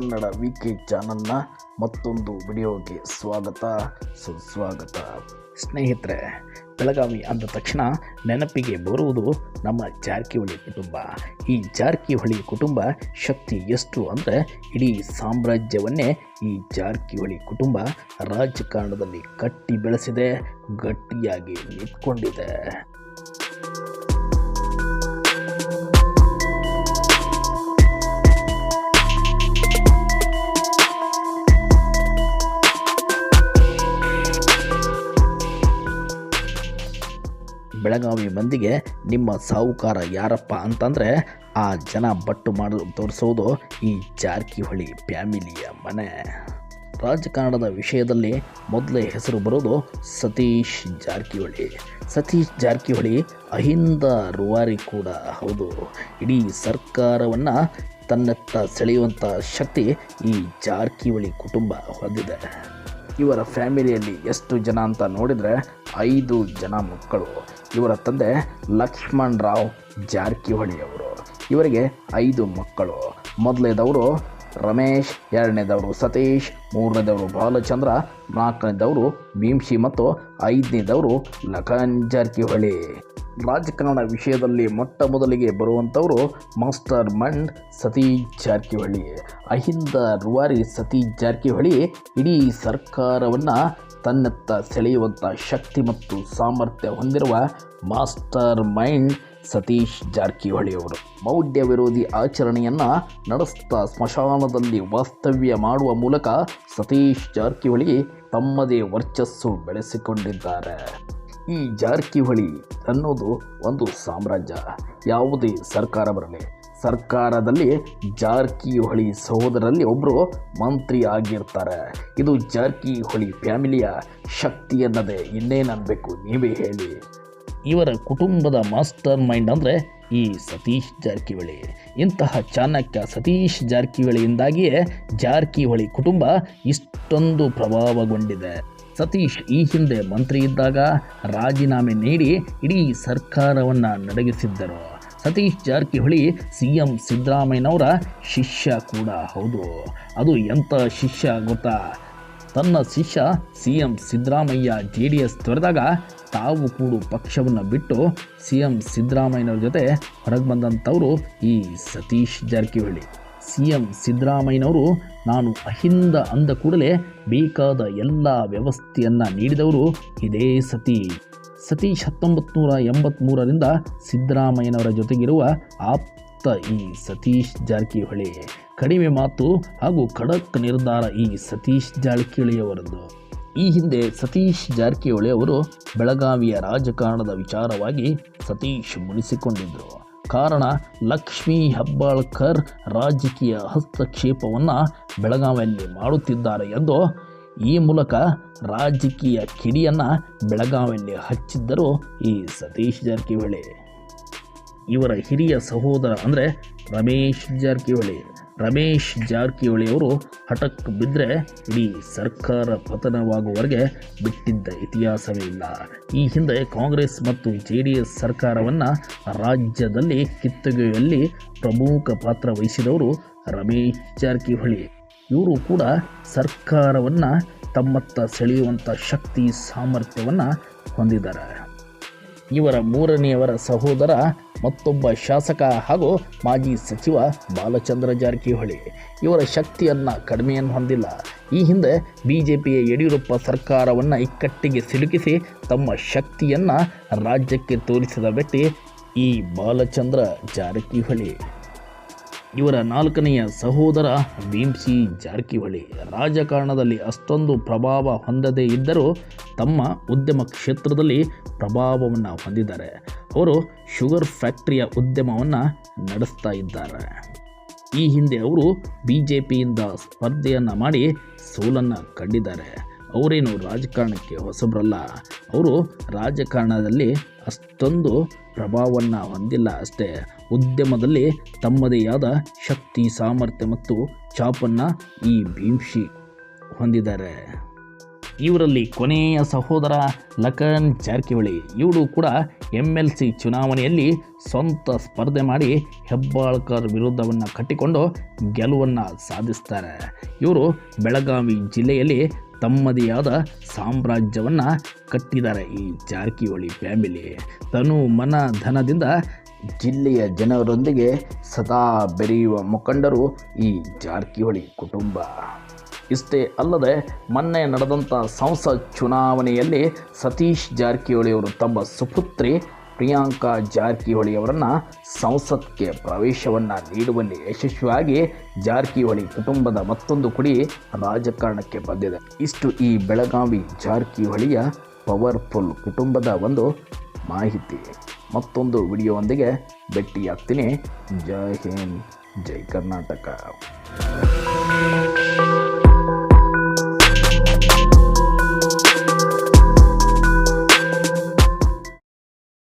Kannada weekly ಚಾನಲ್ನ ಮತ್ತೊಂದು ವಿಡಿಯೋಗೆ ಸ್ವಾಗತ. ಸುಸ್ವಾಗತ. ಸ್ನೇಹಿತರೆ, ಬೆಳಗಾವಿ ಅಂದ ತಕ್ಷಣ ನೆನಪಿಗೆ ಬರುವುದು ನಮ್ಮ ಜಾರಕಿಹೊಳಿ ಕುಟುಂಬ. ಈ ಜಾರಕಿಹೊಳಿ ಕುಟುಂಬ ಶಕ್ತಿ ಎಷ್ಟು ಅಂದರೆ ಇಡೀ ಸಾಮ್ರಾಜ್ಯವನ್ನೇ ಈ ಜಾರಕಿಹೊಳಿ ಕುಟುಂಬ ರಾಜಕಾರಣದಲ್ಲಿ ಕಟ್ಟಿ ಬೆಳೆಸಿದೆ, ಗಟ್ಟಿಯಾಗಿ ನಿಂತ್ಕೊಂಡಿದೆ. ಬೆಳಗಾವಿ ಮಂದಿಗೆ ನಿಮ್ಮ ಸಾಹುಕಾರ ಯಾರಪ್ಪ ಅಂತಂದರೆ ಆ ಜನ ಬಟ್ಟು ಮಾಡಲು ತೋರಿಸೋದು ಈ ಜಾರಕಿಹೊಳಿ ಫ್ಯಾಮಿಲಿಯ ಮನೆ. ರಾಜಕಾರಣದ ವಿಷಯದಲ್ಲಿ ಮೊದಲೇ ಹೆಸರು ಬರೋದು ಸತೀಶ್ ಜಾರಕಿಹೊಳಿ. ಸತೀಶ್ ಜಾರಕಿಹೊಳಿ ಅಹಿಂದ ರುವಾರಿ ಕೂಡ, ಹೌದು. ಇಡೀ ಸರ್ಕಾರವನ್ನು ತನ್ನತ್ತ ಸೆಳೆಯುವಂಥ ಶಕ್ತಿ ಈ ಜಾರಕಿಹೊಳಿ ಕುಟುಂಬ ಹೊಂದಿದೆ. ಇವರ ಫ್ಯಾಮಿಲಿಯಲ್ಲಿ ಎಷ್ಟು ಜನ ಅಂತ ನೋಡಿದರೆ ಐದು ಜನ ಮಕ್ಕಳು. ಇವರ ತಂದೆ ಲಕ್ಷ್ಮಣ್ ರಾವ್ ಜಾರಕಿಹೊಳಿಯವರು. ಇವರಿಗೆ ಐದು ಮಕ್ಕಳು. ಮೊದಲನೇದವರು ರಮೇಶ್, ಎರಡನೇದವರು ಸತೀಶ್, ಮೂರನೇದವರು ಬಾಲಚಂದ್ರ, ನಾಲ್ಕನೇದವರು ಭೀಮ್ಶಿ ಮತ್ತು ಐದನೇದವರು ಲಖನ್ ಜಾರಕಿಹೊಳಿ. ರಾಜಕಾರಣ ವಿಷಯದಲ್ಲಿ ಮೊಟ್ಟ ಮೊದಲಿಗೆ ಬರುವಂಥವರು ಮಾಸ್ಟರ್ ಮಂಡ್ ಸತೀಶ್ ಜಾರಕಿಹೊಳಿ. ಅಹಿಂದ ರುವಾರಿ ಸತೀಶ್ ಜಾರಕಿಹೊಳಿ ಇಡೀ ಸರ್ಕಾರವನ್ನು ತನ್ನತ್ತ ಸೆಳೆಯುವಂಥ ಶಕ್ತಿ ಮತ್ತು ಸಾಮರ್ಥ್ಯ ಹೊಂದಿರುವ ಮಾಸ್ಟರ್ ಮೈಂಡ್ ಸತೀಶ್ ಜಾರಕಿಹೊಳಿ ಅವರು ಮೌಢ್ಯ ವಿರೋಧಿ ಆಚರಣೆಯನ್ನು ನಡೆಸ್ತಾ ಸ್ಮಶಾನದಲ್ಲಿ ವಾಸ್ತವ್ಯ ಮಾಡುವ ಮೂಲಕ ಸತೀಶ್ ಜಾರಕಿಹೊಳಿ ತಮ್ಮದೇ ವರ್ಚಸ್ಸು ಬೆಳೆಸಿಕೊಂಡಿದ್ದಾರೆ. ಈ ಜಾರಕಿಹೊಳಿ ಅನ್ನೋದು ಒಂದು ಸಾಮ್ರಾಜ್ಯ. ಯಾವುದೇ ಸರ್ಕಾರ ಬರಲಿ, ಸರ್ಕಾರದಲ್ಲಿ ಜಾರಕಿಹೊಳಿ ಸಹೋದರಲ್ಲಿ ಒಬ್ಬರು ಮಂತ್ರಿ ಆಗಿರ್ತಾರೆ. ಇದು ಜಾರಕಿಹೊಳಿ ಫ್ಯಾಮಿಲಿಯ ಶಕ್ತಿ ಅನ್ನದೇ ಇನ್ನೇನನ್ಬೇಕು ನೀವೇ ಹೇಳಿ. ಇವರ ಕುಟುಂಬದ ಮಾಸ್ಟರ್ ಮೈಂಡ್ ಅಂದರೆ ಈ ಸತೀಶ್ ಜಾರಕಿಹೊಳಿ. ಇಂತಹ ಚಾಣಕ್ಯ ಸತೀಶ್ ಜಾರಕಿಹೊಳಿಯಿಂದಾಗಿಯೇ ಜಾರಕಿಹೊಳಿ ಕುಟುಂಬ ಇಷ್ಟೊಂದು ಪ್ರಭಾವಗೊಂಡಿದೆ. ಸತೀಶ್ ಈ ಹಿಂದೆ ಮಂತ್ರಿ ಇದ್ದಾಗ ರಾಜೀನಾಮೆ ನೀಡಿ ಇಡೀ ಸರ್ಕಾರವನ್ನು ನಡಗಿಸಿದ್ದರು ಸತೀಶ್ ಜಾರಕಿಹೊಳಿ ಸಿ ಎಂ ಸಿದ್ದರಾಮಯ್ಯನವರ ಶಿಷ್ಯ ಕೂಡ ಹೌದು. ಅದು ಎಂಥ ಶಿಷ್ಯ ಗೊತ್ತಾ? ತನ್ನ ಶಿಷ್ಯ C M Siddaramaiah J D S ತೊರೆದಾಗ ತಾವು ಕೂಡ ಪಕ್ಷವನ್ನು ಬಿಟ್ಟು ಸಿ ಎಂ ಸಿದ್ದರಾಮಯ್ಯನವ್ರ ಜೊತೆ ಹೊರಗೆ ಬಂದಂಥವರು ಈ ಸತೀಶ್ ಜಾರಕಿಹೊಳಿ. ಸಿ ಎಂ ಸಿದ್ದರಾಮಯ್ಯನವರು ನಾನು ಅಹಿಂದ ಅಂದ ಕೂಡಲೇ ಬೇಕಾದ ಎಲ್ಲ ವ್ಯವಸ್ಥೆಯನ್ನು ನೀಡಿದವರು ಇದೇ ಸತಿ. ಸತೀಶ್ ಹತ್ತೊಂಬತ್ತು ನೂರ ಎಂಬತ್ತ್ಮೂರರಿಂದ ಸಿದ್ದರಾಮಯ್ಯನವರ ಜೊತೆಗಿರುವ ಆಪ್ತ ಈ ಸತೀಶ್ ಜಾರಕಿಹೊಳಿ. ಕಡಿಮೆ ಮಾತು ಹಾಗೂ ಖಡಕ್ ನಿರ್ಧಾರ ಈ ಸತೀಶ್ ಜಾರಕಿಹೊಳಿಯವರದ್ದು. ಈ ಹಿಂದೆ ಸತೀಶ್ ಜಾರಕಿಹೊಳಿ ಅವರು ಬೆಳಗಾವಿಯ ರಾಜಕಾರಣದ ವಿಚಾರವಾಗಿ ಸತೀಶ್ ಮುನಿಸಿಕೊಂಡಿದ್ದರು ಕಾರಣ ಲಕ್ಷ್ಮೀ ಹೆಬ್ಬಾಳ್ಕರ್ ರಾಜಕೀಯ ಹಸ್ತಕ್ಷೇಪವನ್ನು ಬೆಳಗಾವಿಯಲ್ಲಿ ಮಾಡುತ್ತಿದ್ದಾರೆ ಎಂದು ಈ ಮೂಲಕ ರಾಜಕೀಯ ಕಿಡಿಯನ್ನು ಬೆಳಗಾವಿಯಲ್ಲಿ ಹಚ್ಚಿದ್ದರು ಈ ಸತೀಶ್ ಜಾರಕಿಹೊಳಿ. ಇವರ ಹಿರಿಯ ಸಹೋದರ ಅಂದರೆ ರಮೇಶ್ ಜಾರಕಿಹೊಳಿ. ರಮೇಶ್ ಜಾರಕಿಹೊಳಿ ಅವರು ಹಠಕ್ ಬಿದ್ದರೆ ಇಡೀ ಸರ್ಕಾರ ಪತನವಾಗುವವರೆಗೆ ಬಿಟ್ಟಿದ್ದ ಇತಿಹಾಸವೇ ಇಲ್ಲ ಈ ಹಿಂದೆ ಕಾಂಗ್ರೆಸ್ ಮತ್ತು ಜೆ ಡಿ ಎಸ್ ಸರ್ಕಾರವನ್ನು ರಾಜ್ಯದಲ್ಲಿ ಕಿತ್ತೊಗೆಯುವಲ್ಲಿ ಪ್ರಮುಖ ಪಾತ್ರ ವಹಿಸಿದವರು ರಮೇಶ್ ಜಾರಕಿಹೊಳಿ. ಇವರು ಕೂಡ ಸರ್ಕಾರವನ್ನು ತಮ್ಮತ್ತ ಸೆಳೆಯುವಂಥ ಶಕ್ತಿ ಸಾಮರ್ಥ್ಯವನ್ನು ಹೊಂದಿದ್ದಾರೆ. ಇವರ ಮೂರನೆಯವರ ಸಹೋದರ ಮತ್ತೊಬ್ಬ ಶಾಸಕ ಹಾಗೂ ಮಾಜಿ ಸಚಿವ ಬಾಲಚಂದ್ರ ಜಾರಕಿಹೊಳಿ. ಇವರ ಶಕ್ತಿಯನ್ನು ಕಡಿಮೆಯನ್ನು ಹೊಂದಿಲ್ಲ. ಈ ಹಿಂದೆ ಬಿ ಜೆ ಪಿಯ ಯಡಿಯೂರಪ್ಪ ಸರ್ಕಾರವನ್ನು ಇಕ್ಕಟ್ಟಿಗೆ ಸಿಲುಕಿಸಿ ತಮ್ಮ ಶಕ್ತಿಯನ್ನು ರಾಜ್ಯಕ್ಕೆ ತೋರಿಸಿದ ವ್ಯಕ್ತಿ ಈ ಬಾಲಚಂದ್ರ ಜಾರಕಿಹೊಳಿ. ಇವರ ನಾಲ್ಕನೆಯ ಸಹೋದರ ಭೀಮ್ಸಿ ಜಾರಕಿಹೊಳಿ. ರಾಜಕಾರಣದಲ್ಲಿ ಅಷ್ಟೊಂದು ಪ್ರಭಾವ ಹೊಂದದೇ ಇದ್ದರೂ ತಮ್ಮ ಉದ್ಯಮ ಕ್ಷೇತ್ರದಲ್ಲಿ ಪ್ರಭಾವವನ್ನು ಹೊಂದಿದ್ದಾರೆ. ಅವರು ಶುಗರ್ ಫ್ಯಾಕ್ಟ್ರಿಯ ಉದ್ಯಮವನ್ನು ನಡೆಸ್ತಾ ಇದ್ದಾರೆ. ಈ ಹಿಂದೆ ಅವರು ಬಿ ಜೆ ಪಿಯಿಂದ ಸ್ಪರ್ಧೆಯನ್ನು ಮಾಡಿ ಸೋಲನ್ನು ಕಂಡಿದ್ದಾರೆ. ಅವರೇನು ರಾಜಕಾರಣಕ್ಕೆ ಹೊಸಬರಲ್ಲ. ಅವರು ರಾಜಕಾರಣದಲ್ಲಿ ಅಷ್ಟೊಂದು ಪ್ರಭಾವವನ್ನು ಹೊಂದಿಲ್ಲ ಅಷ್ಟೇ. ಉದ್ಯಮದಲ್ಲಿ ತಮ್ಮದೇ ಆದ ಶಕ್ತಿ, ಸಾಮರ್ಥ್ಯ ಮತ್ತು ಚಾಪನ್ನು ಈ ಭೀಮ್ಶಿ ಹೊಂದಿದ್ದಾರೆ. ಇವರಲ್ಲಿ ಕೊನೆಯ ಸಹೋದರ ಲಖನ್ ಜಾರಕಿಹೊಳಿ. ಇವರು ಕೂಡ ಎಂ ಎಲ್ ಸಿ ಚುನಾವಣೆಯಲ್ಲಿ ಸ್ವಂತ ಸ್ಪರ್ಧೆ ಮಾಡಿ ಹೆಬ್ಬಾಳ್ಕರ್ ವಿರುದ್ಧವನ್ನು ಕಟ್ಟಿಕೊಂಡು ಗೆಲುವನ್ನು ಸಾಧಿಸ್ತಾರೆ. ಇವರು ಬೆಳಗಾವಿ ಜಿಲ್ಲೆಯಲ್ಲಿ ತಮ್ಮದೇ ಆದ ಸಾಮ್ರಾಜ್ಯವನ್ನು ಕಟ್ಟಿದ್ದಾರೆ ಈ ಜಾರಕಿಹೊಳಿ ಫ್ಯಾಮಿಲಿ. ತನು ಮನ ಧನದಿಂದ ಜಿಲ್ಲೆಯ ಜನರೊಂದಿಗೆ ಸದಾ ಬೆರೆಯುವ ಮುಖಂಡರು ಈ ಜಾರಕಿಹೊಳಿ ಕುಟುಂಬ. ಇಷ್ಟೇ ಅಲ್ಲದೆ ಮೊನ್ನೆ ನಡೆದಂಥ ಸಂಸತ್ ಚುನಾವಣೆಯಲ್ಲಿ ಸತೀಶ್ ಜಾರಕಿಹೊಳಿಯವರು ತಮ್ಮ ಸುಪುತ್ರಿ ಪ್ರಿಯಾಂಕಾ ಜಾರಕಿಹೊಳಿ ಅವರನ್ನು ಸಂಸತ್ಗೆ ಪ್ರವೇಶವನ್ನು ನೀಡುವಲ್ಲಿ ಯಶಸ್ವಿಯಾಗಿ ಜಾರಕಿಹೊಳಿ ಕುಟುಂಬದ ಮತ್ತೊಂದು ಕುಡಿ ರಾಜಕಾರಣಕ್ಕೆ ಬಂದಿದೆ. ಇಷ್ಟು ಈ ಬೆಳಗಾವಿ ಜಾರಕಿಹೊಳಿಯ ಪವರ್ಫುಲ್ ಕುಟುಂಬದ ಒಂದು ಮಾಹಿತಿ. ಮತ್ತೊಂದು ವಿಡಿಯೋವೊಂದಿಗೆ ಭೇಟಿಯಾಗ್ತೀನಿ ಜೈ ಹಿಂದ್, ಜೈ ಕರ್ನಾಟಕ.